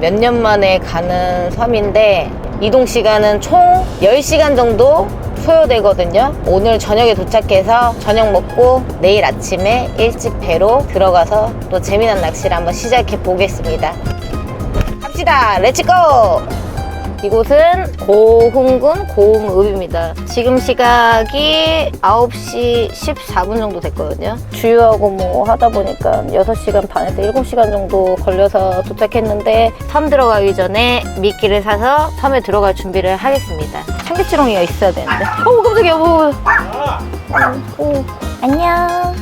몇 년 만에 가는 섬인데 이동 시간은 총 10시간 정도 소요되거든요. 오늘 저녁에 도착해서 저녁 먹고 내일 아침에 일찍 배로 들어가서 또 재미난 낚시를 한번 시작해 보겠습니다. 갑시다. 렛츠고! 이곳은 고흥군 고흥읍입니다. 지금 시각이 9시 14분 정도 됐거든요. 주유하고 뭐 하다 보니까 6시간 반에서 7시간 정도 걸려서 도착했는데 섬 들어가기 전에 미끼를 사서 섬에 들어갈 준비를 하겠습니다. 청개치롱이가 있어야 되는데. 어 깜짝이야. 뭐. 오, 안녕.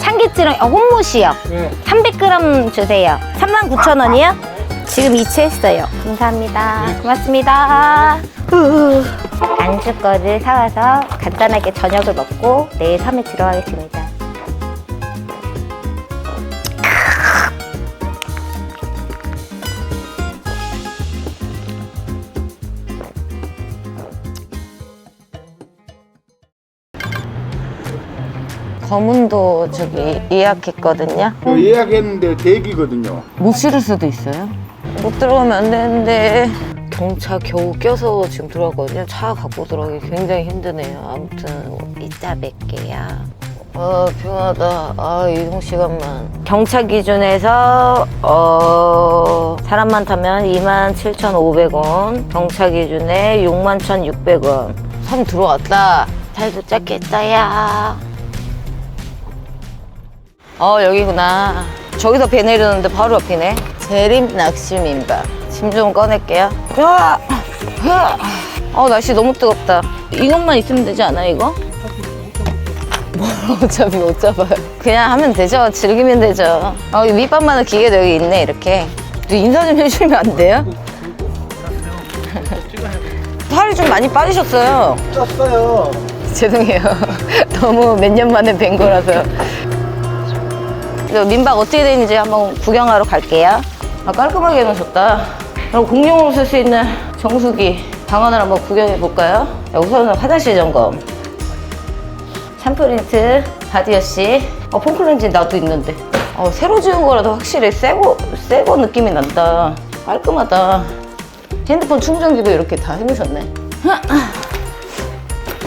참기찌롱, 어, 혼못이요. 300g 주세요. 39,000원이요? 지금 이체했어요. 감사합니다. 고맙습니다. 후. 안주 거를 사와서 간단하게 저녁을 먹고 내일 섬에 들어가겠습니다. 검은도 저기 예약했거든요. 그 예약했는데 대기거든요. 못 실을 수도 있어요. 못 들어가면 안 되는데 경차 겨우 껴서 지금 들어왔거든요. 차 갖고 들어가기 굉장히 힘드네요. 아무튼 이따 뵐게요. 아 피곤하다. 아 이동 시간만. 경차 기준에서 어 사람만 타면 27,500원. 경차 기준에 61,600원. 섬 들어왔다. 잘 도착했다 야. 어 여기구나 저기서 배 내리는데 바로 앞이네 재림 낚시 민박 짐좀 꺼낼게요 으아! 으아! 어 날씨 너무 뜨겁다 이것만 있으면 되지 않아 이거? 뭘 어차피 못 잡아요 그냥 하면 되죠 즐기면 되죠 어, 이 밑밥만한 기계도 여기 있네 이렇게 또 인사 좀 해주면 안 돼요? 살이 좀 많이 빠지셨어요 쪘어요. 죄송해요. 너무 몇 년 만에 뵌 거라서. 저 민박 어떻게 되는지 한번 구경하러 갈게요. 아, 깔끔하게 해놓으셨다. 그럼 공용으로 쓸 수 있는 정수기 방안을 한번 구경해 볼까요? 우선은 화장실 점검. 샴푸린트, 바디워시. 어, 폼클렌징 나도 있는데. 어, 새로 지은 거라도 확실히 새거, 새거 느낌이 난다. 깔끔하다. 핸드폰 충전기도 이렇게 다 해놓으셨네.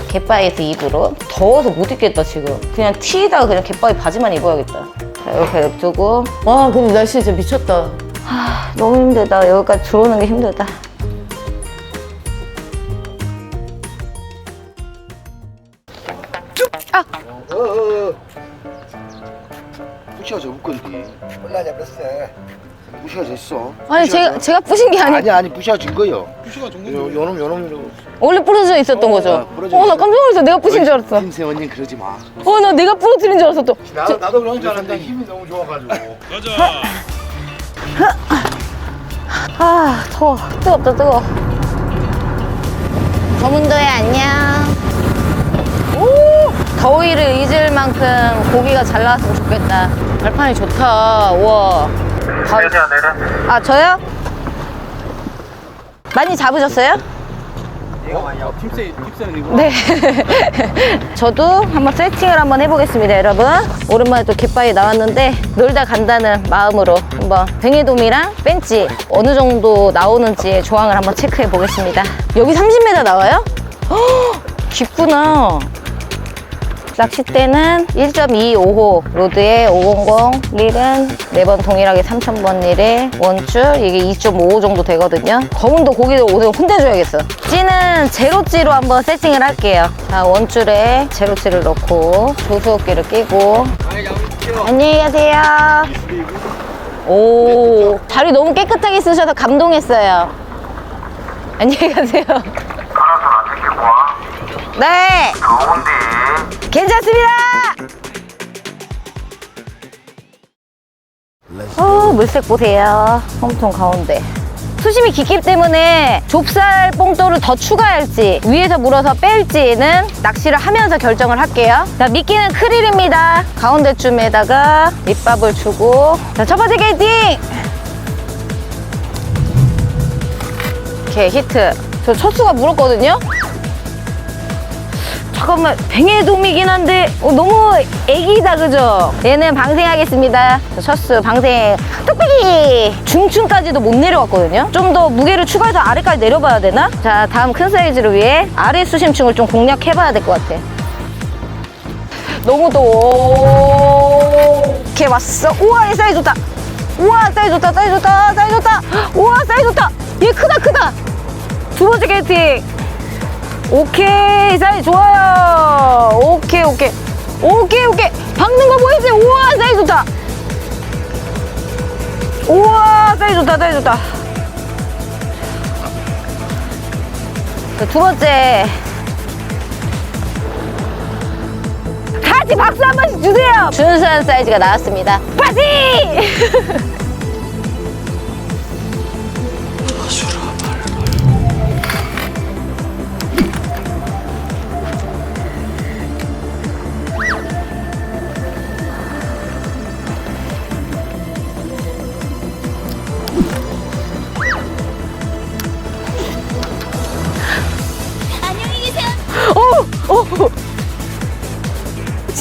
갯바에서 입으로 더워서 못 입겠다 지금 그냥 티에다가 그냥 갯바에 바지만 입어야겠다 자, 이렇게 냅두고 와 근데 날씨 진짜 미쳤다 하, 너무 힘들다 여기까지 들어오는 게 힘들다 어, 어. 무시가 저 묶은디. 몰라 잡혔어. 무시가 됐어. 아니 제가 제가 부신 게 아니 아니 아니 부시가 진 거요. 부시가 진 거요. 요놈 요놈 원래 부러져 있었던 거죠 어, 부러져 어 나 있어. 깜짝 놀랐어 내가 부신 줄 알았어 김세 언니 그러지 마. 어 나 내가 부러뜨린 줄 알았어 또 나도 나도 그런 줄 알았는데 힘이 너무 좋아가지고. 아 더워. 뜨겁다 뜨거워. 검은도에 안녕. 오! 더위를 잊을 만큼 고기가 잘 나왔으면 좋겠다. 발판이 좋다. 우와. 바로- 아 저요? 많이 잡으셨어요? 네. 저도 한번 세팅을 한번 해보겠습니다 여러분. 오랜만에 또 갯바위 나왔는데 놀다 간다는 마음으로 한번 뱅에돔이랑 벤치 어느 정도 나오는지 조항을 한번 체크해 보겠습니다. 여기 30m 나와요? 헉, 깊구나 낚싯대는 1.25호 로드에 500 릴은 4번 동일하게 3000번 릴에 원줄 이게 2.55 정도 되거든요. 검은도 고기를 오늘 혼내줘야겠어. 찌는 제로찌로 한번 세팅을 할게요. 자 원줄에 제로찌를 넣고 조수호끼를 끼고. 안녕히 가세요. 오 다리 너무 깨끗하게 쓰셔서 감동했어요. 안녕히 가세요. 네 괜찮습니다. 어, 물색 보세요. 홈통 가운데. 수심이 깊기 때문에 좁쌀 뽕돌을 더 추가할지 위에서 물어서 뺄지는 낚시를 하면서 결정을 할게요. 자, 미끼는 크릴입니다. 가운데쯤에다가 밑밥을 주고 자, 첫 번째 게이팅! 오케이, 히트. 저 첫 수가 물었거든요? 잠깐만 뱅에돔이긴 한데 어, 너무 애기다 그죠? 얘는 방생하겠습니다. 셔스 방생. 뚝배기! 중층까지도 못 내려왔거든요. 좀 더 무게를 추가해서 아래까지 내려봐야 되나? 자 다음 큰 사이즈를 위해 아래 수심층을 좀 공략해봐야 될 것 같아. 너무 더워. 이렇게 왔어. 우와 얘 사이즈 좋다. 우와 사이즈 좋다 사이즈 좋다 사이즈 좋다. 우와 사이즈 좋다. 얘 크다 크다. 두 번째 게이팅 오케이 사이즈 좋아요. 오케이 오케이. 오케이 오케이. 박는 거 보이지? 우와 사이즈 좋다. 우와 사이즈 좋다 사이즈 좋다. 자, 두 번째. 같이 박수 한 번씩 주세요. 준수한 사이즈가 나왔습니다. 빠지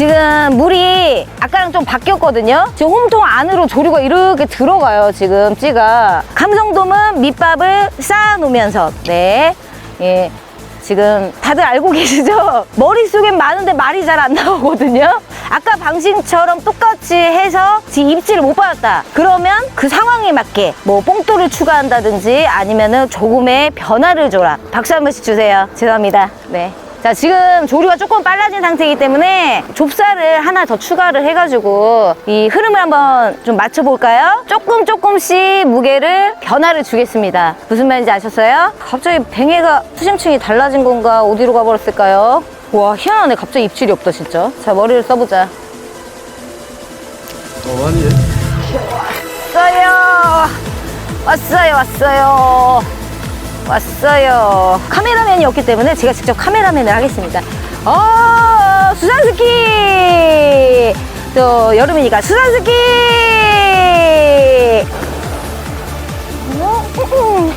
지금 물이 아까랑 좀 바뀌었거든요. 지금 홈통 안으로 조류가 이렇게 들어가요. 지금 찌가. 감성돔은 밑밥을 쌓아놓으면서 네. 예. 지금 다들 알고 계시죠? 머릿속엔 많은데 말이 잘 안 나오거든요. 아까 방식처럼 똑같이 해서 지금 입질을 못 받았다. 그러면 그 상황에 맞게 뭐 뽕돌을 추가한다든지 아니면은 조금의 변화를 줘라. 박수 한 번씩 주세요. 죄송합니다. 네. 자, 지금 조류가 조금 빨라진 상태이기 때문에 좁쌀을 하나 더 추가를 해가지고 이 흐름을 한번 좀 맞춰볼까요? 조금 조금씩 무게를 변화를 주겠습니다. 무슨 말인지 아셨어요? 갑자기 뱅에가 수심층이 달라진 건가? 어디로 가버렸을까요? 와, 희한하네. 갑자기 입질이 없다, 진짜. 자, 머리를 써보자. 어, 아니. 왔어요. 왔어요, 왔어요. 왔어요. 카메라맨이 없기 때문에 제가 직접 카메라맨을 하겠습니다. 어, 수산스키! 또, 여름이니까 수산스키! 어, 음.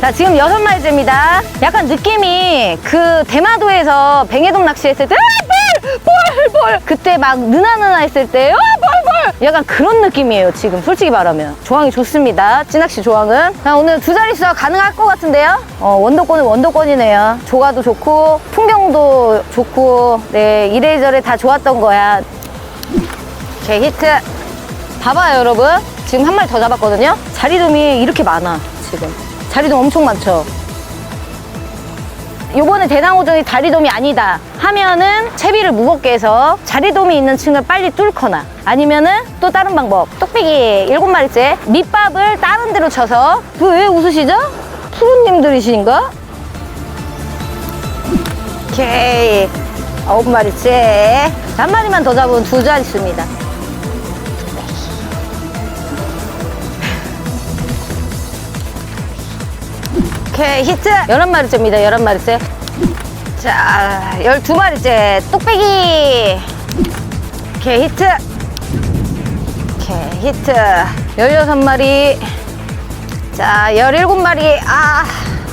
자, 지금 여섯 마리째입니다. 약간 느낌이 그 대마도에서 뱅에돔 낚시했을 때, 볼! 볼! 그때 막 느나느나 했을 때, 아, 볼! 볼! 약간 그런 느낌이에요, 지금. 솔직히 말하면. 조항이 좋습니다. 찌낚시 조항은. 자, 오늘 두 자릿수가 가능할 것 같은데요? 어, 원도권은 원도권이네요. 조가도 좋고, 풍경도 좋고, 네, 이래저래 다 좋았던 거야. 오케이, 히트. 봐봐요, 여러분. 지금 한 마리 더 잡았거든요? 자리돔이 이렇게 많아, 지금. 자리돔 엄청 많죠? 요번에 대상호종이 다리돔이 아니다 하면은 채비를 무겁게 해서 자리돔이 있는 층을 빨리 뚫거나 아니면은 또 다른 방법 뚝배기 일곱 마리째 밑밥을 다른 데로 쳐서 그 왜 웃으시죠? 푸르님들이신가? 오케이 아홉 마리째 한 마리만 더 잡으면 두 자릿수입니다 오케이 히트. 11마리째입니다 11마리째. 자 12마리째. 뚝배기. 오케이 히트. 오케이 히트. 16마리. 자 17마리. 아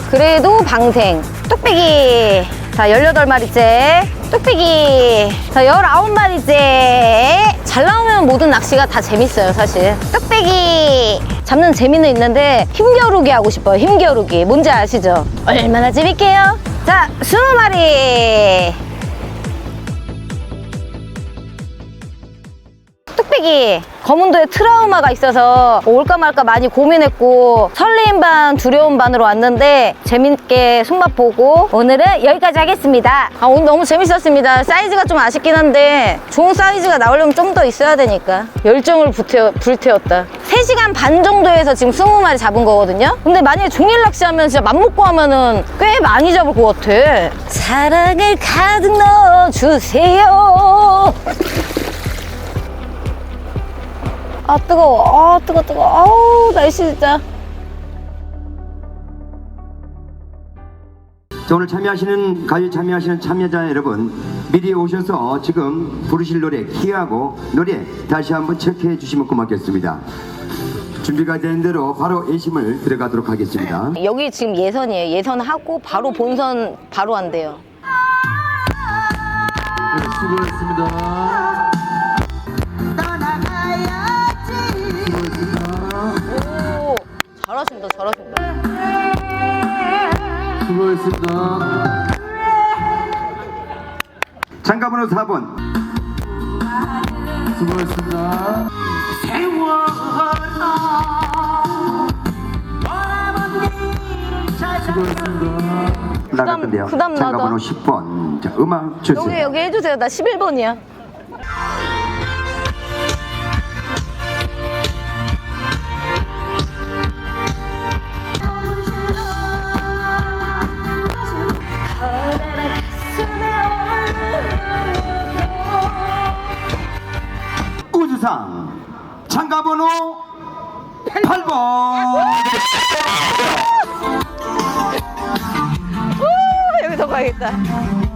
그래도 방생. 뚝배기. 자 18마리째. 뚝배기. 자 19마리째. 잘 나오면 모든 낚시가 다 재밌어요 사실. 뚝배기 잡는 재미는 있는데 힘겨루기 하고 싶어요 힘겨루기. 뭔지 아시죠? 얼마나 재밌게요? 자 20마리 뚝배기 검은도에 트라우마가 있어서 올까 말까 많이 고민했고 설레임 반 두려움 반으로 왔는데 재밌게 손맛 보고 오늘은 여기까지 하겠습니다. 아, 오늘 너무 재밌었습니다. 사이즈가 좀 아쉽긴 한데 좋은 사이즈가 나오려면 좀 더 있어야 되니까. 열정을 불태워, 불태웠다. 3시간 반 정도에서 지금 20마리 잡은 거거든요? 근데 만약에 종일 낚시하면 진짜 맘먹고 하면은 꽤 많이 잡을 것 같아. 사랑을 가득 넣어주세요 아 뜨거워 아 뜨거 뜨거 아우 날씨 진짜 자, 오늘 참여하시는 가요 참여하시는 참여자 여러분 미리 오셔서 지금 부르실 노래 키하고 노래 다시 한번 체크해 주시면 고맙겠습니다. 준비가 된 대로 바로 예심을 들어가도록 하겠습니다. 여기 지금 예선이에요. 예선하고 바로 본선 바로 한대요. 네, 수고했습니다. 잘하신다, 잘하신다. 수고했습니다. 참가번호 4번 수고했습니다. 수고했습니다. 나갔던데요. 나다. 참가번호 10번 자 음악 주세요. 여기, 여기 해주세요. 나 11번이야. 여